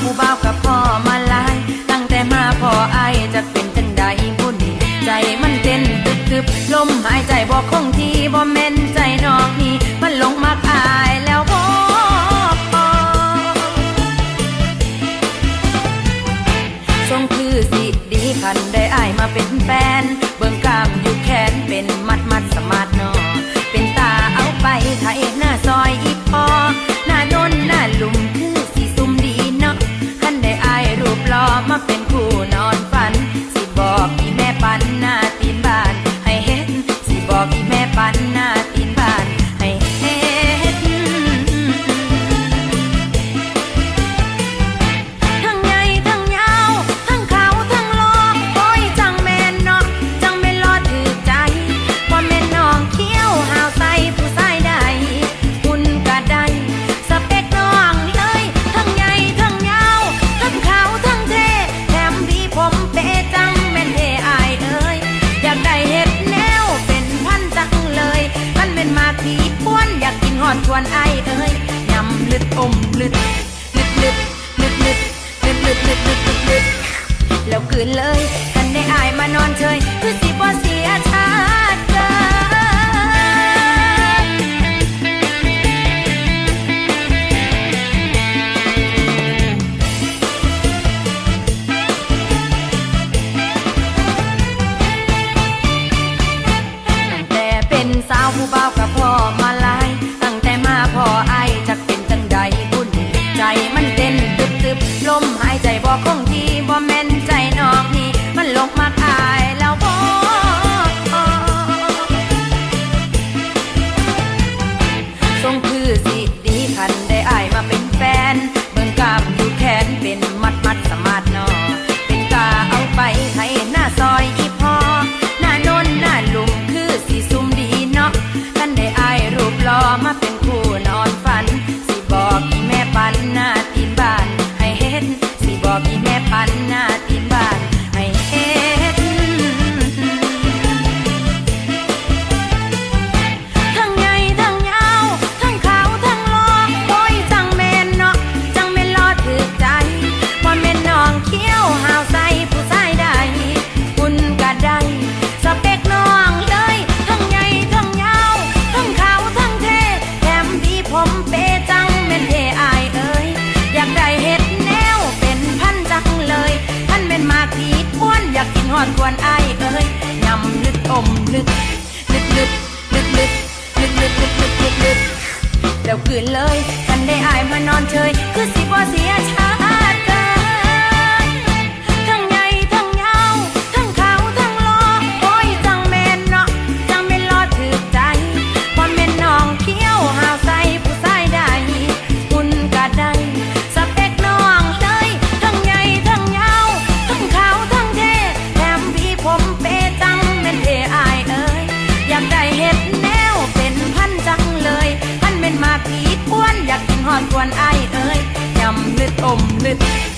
ผู้บ่าวกับพ่อมาลาย ตั้งแต่มาพ่อไอจะเป็นจังใดบุญใจมันเต้นตึบตึบลมหายใจบอกคงที่บ่แม่นใจนอกนี้มันลงมากอาย ลึดอมลึดลึดลึดลึดลึดลึดลึดลึดลึดลึดแล้วคืนเลยกันได้อายมานอนเฉย been หอนกวนไอเอ้ยยำลึกอมลึกลึกลึกลึกลึกลึกลึกลึกลึกลึกลึกเดี๋ยวคืนเลยกันได้อายมานอนเชยคือ omnes.